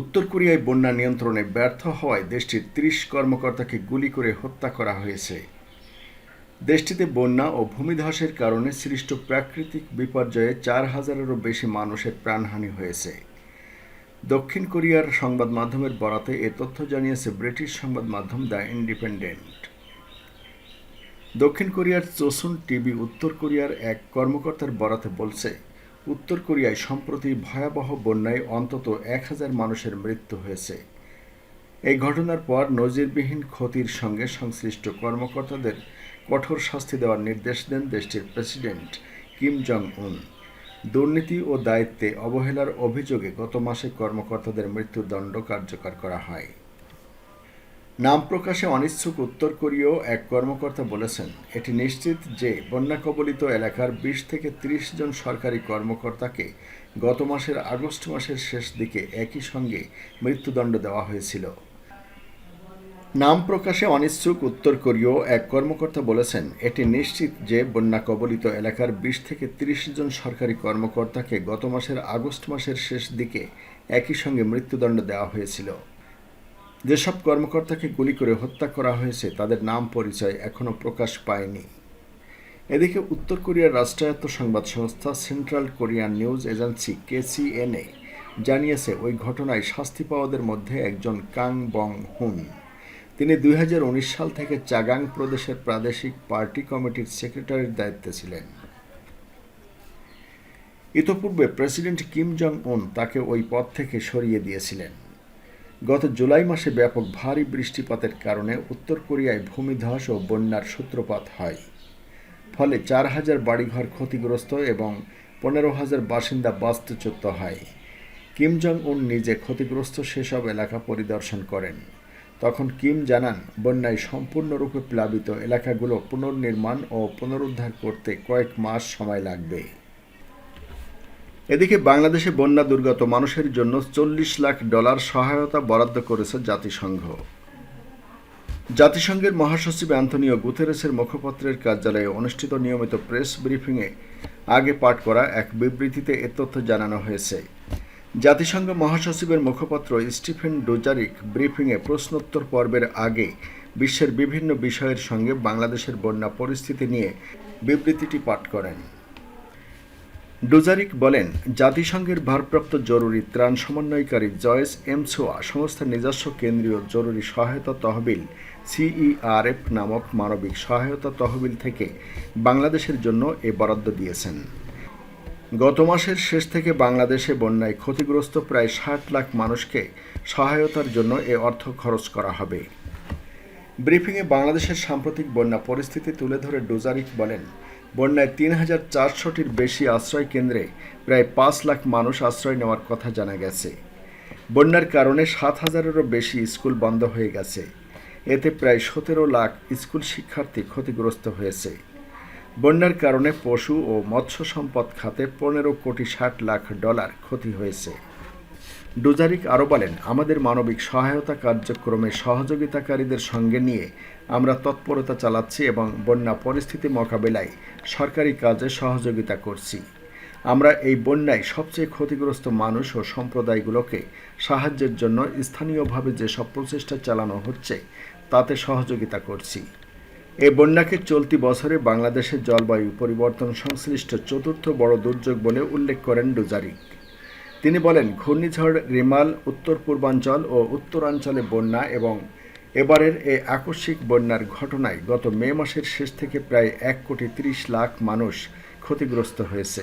উত্তর কোরিয়ায় বন্যা নিয়ন্ত্রণে ব্যর্থ হওয়ায় দেশটির ত্রিশ কর্মকর্তাকে গুলি করে হত্যা করা হয়েছে। দেশটিতে বন্যা ও ভূমিধসের কারণে সৃষ্ট প্রাকৃতিক বিপর্যয়ে চার হাজারেরও বেশি মানুষের প্রাণহানি হয়েছে। দক্ষিণ কোরিয়ার সংবাদ মাধ্যমের বরাতে এ তথ্য জানিয়েছে ব্রিটিশ সংবাদ মাধ্যম দ্য ইন্ডিপেন্ডেন্ট। দক্ষিণ কোরিয়ার চোসুন টিভি উত্তর কোরিয়ার এক কর্মকর্তার বরাতে বলছে উত্তর কোরিয়ায় সম্প্রতি ভয়াবহ বন্যায় অন্তত এক হাজার মানুষের মৃত্যু হয়েছে। এই ঘটনার পর নজিরবিহীন ক্ষতির সঙ্গে সংশ্লিষ্ট কর্মকর্তাদের কঠোর শাস্তি দেওয়ার নির্দেশ দেন দেশটির প্রেসিডেন্ট কিম জং উন দুর্নীতি ও দায়িত্বে অবহেলার অভিযোগে গত মাসে কর্মকর্তাদের মৃত্যুদণ্ড কার্যকর করা হয়। নাম প্রকাশে অনিচ্ছুক উত্তর কোরীয় এক কর্মকর্তা বলেছেন, এটি নিশ্চিত যে বন্যা কবলিত এলাকার বিশ থেকে ত্রিশ জন সরকারি কর্মকর্তাকে গত মাসের আগস্ট মাসের শেষ দিকে একই সঙ্গে মৃত্যুদণ্ড দেওয়া হয়েছিল। নাম প্রকাশে অনিচ্ছুক উত্তর কোরীয় এক কর্মকর্তা বলেছেন, এটি নিশ্চিত যে বন্যা কবলিত এলাকার বিশ থেকে ত্রিশ জন সরকারি কর্মকর্তাকে গত মাসের আগস্ট মাসের শেষ দিকে একই সঙ্গে মৃত্যুদণ্ড দেওয়া হয়েছিল। যেসব কর্মকর্তাকে গুলি করে হত্যা করা হয়েছে, তাদের নাম পরিচয় এখনও প্রকাশ পায়নি। এদিকে উত্তর কোরিয়ার রাষ্ট্রায়ত্ত সংবাদ সংস্থা central Korean news agency KCNA জানিয়েছে, ওই ঘটনায় শাস্তি পাওয়াদের মধ্যে একজন কাং বং হুন তিনি দুই হাজার উনিশ সাল থেকে চাগাং প্রদেশের প্রাদেশিক পার্টি কমিটির সেক্রেটারির দায়িত্বে ছিলেন। ইতোপূর্বে প্রেসিডেন্ট কিম জং উন তাকে ওই পদ থেকে সরিয়ে দিয়েছিলেন। গত জুলাই মাসে ব্যাপক ভারী বৃষ্টিপাতের কারণে উত্তর কোরিয়ায় ভূমিধস ও বন্যার সূত্রপাত হয়। ফলে চার হাজার বাড়িঘর ক্ষতিগ্রস্ত এবং পনেরো হাজার বাসিন্দা বাস্তুচ্যুত হয়। কিম জং উন নিজে ক্ষতিগ্রস্ত সেসব এলাকা পরিদর্শন করেন। তখন কিম জানান, বন্যায় সম্পূর্ণরূপে প্লাবিত এলাকাগুলো পুনর্নির্মাণ ও পুনরুদ্ধার করতে কয়েক মাস সময় লাগবে। এদিকে বাংলাদেশে বন্যা দুর্গত মানুষের জন্য চল্লিশ লাখ ডলার সহায়তা বরাদ্দ করেছে জাতিসংঘ। জাতিসংঘের মহাসচিব অ্যান্থনিও গুতেরেসের মুখপাত্রের কার্যালয়ে অনুষ্ঠিত নিয়মিত প্রেস ব্রিফিংয়ে আগে পাঠ করা এক বিবৃতিতে এ তথ্য জানানো হয়েছে। জাতিসংঘ মহাসচিবের মুখপাত্র স্টিফেন ডোজারিক ব্রিফিংয়ে প্রশ্নোত্তর পর্বের আগে বিশ্বের বিভিন্ন বিষয়ের সঙ্গে বাংলাদেশের বন্যা পরিস্থিতি নিয়ে বিবৃতিটি পাঠ করেন। ডোজারিক বলেন, জাতিসংঘের ভারপ্রাপ্ত জরুরি ত্রাণ সমন্বয়কারী জয়েস এমসোয়া সংস্থার নিজস্ব কেন্দ্রীয় জরুরি সহায়তা তহবিল সিইআরএফ নামক মানবিক সহায়তা তহবিল থেকে বাংলাদেশের জন্য এ বরাদ্দ দিয়েছেন। গত মাসের শেষ থেকে বাংলাদেশে বন্যায় ক্ষতিগ্রস্ত প্রায় ষাট লাখ মানুষকে সহায়তার জন্য এ অর্থ খরচ করা হবে। ব্রিফিংয়ে বাংলাদেশের সাম্প্রতিক বন্যা পরিস্থিতি তুলে ধরে ডোজারিক বলেন বন্যায় তিন হাজার চারশোটির বেশি আশ্রয় কেন্দ্রে প্রায় পাঁচ লাখ মানুষ আশ্রয় নেওয়ার কথা জানা গেছে। বন্যার কারণে সাত হাজারেরও বেশি স্কুল বন্ধ হয়ে গেছে। এতে প্রায় সতেরো লাখ স্কুল শিক্ষার্থী ক্ষতিগ্রস্ত হয়েছে। বন্যার কারণে পশু ও মৎস্য সম্পদ খাতে পনেরো কোটি ষাট লাখ ডলার ক্ষতি হয়েছে। ডুজারিক আরও বলেন, আমাদের মানবিক সহায়তা কার্যক্রমে সহযোগিতাকারীদের সঙ্গে নিয়ে আমরা তৎপরতা চালাচ্ছি এবং বন্যা পরিস্থিতি মোকাবেলায় সরকারি কাজে সহযোগিতা করছি। আমরা এই বন্যায় সবচেয়ে ক্ষতিগ্রস্ত মানুষ ও সম্প্রদায়গুলোকে সাহায্যের জন্য স্থানীয়ভাবে যেসব প্রচেষ্টা চালানো হচ্ছে, তাতে সহযোগিতা করছি। এই বন্যাকে চলতি বছরে বাংলাদেশের জলবায়ু পরিবর্তন সংশ্লিষ্ট চতুর্থ বড় দুর্যোগ বলে উল্লেখ করেন ডুজারিক তিনি বলেন, ঘূর্ণিঝড় রিমাল উত্তর পূর্বাঞ্চল ও উত্তরাঞ্চলে বন্যা এবং এবারের এই আকস্মিক বন্যার ঘটনায় গত মে মাসের শেষ থেকে প্রায় এক কোটি তিরিশ লাখ মানুষ ক্ষতিগ্রস্ত হয়েছে।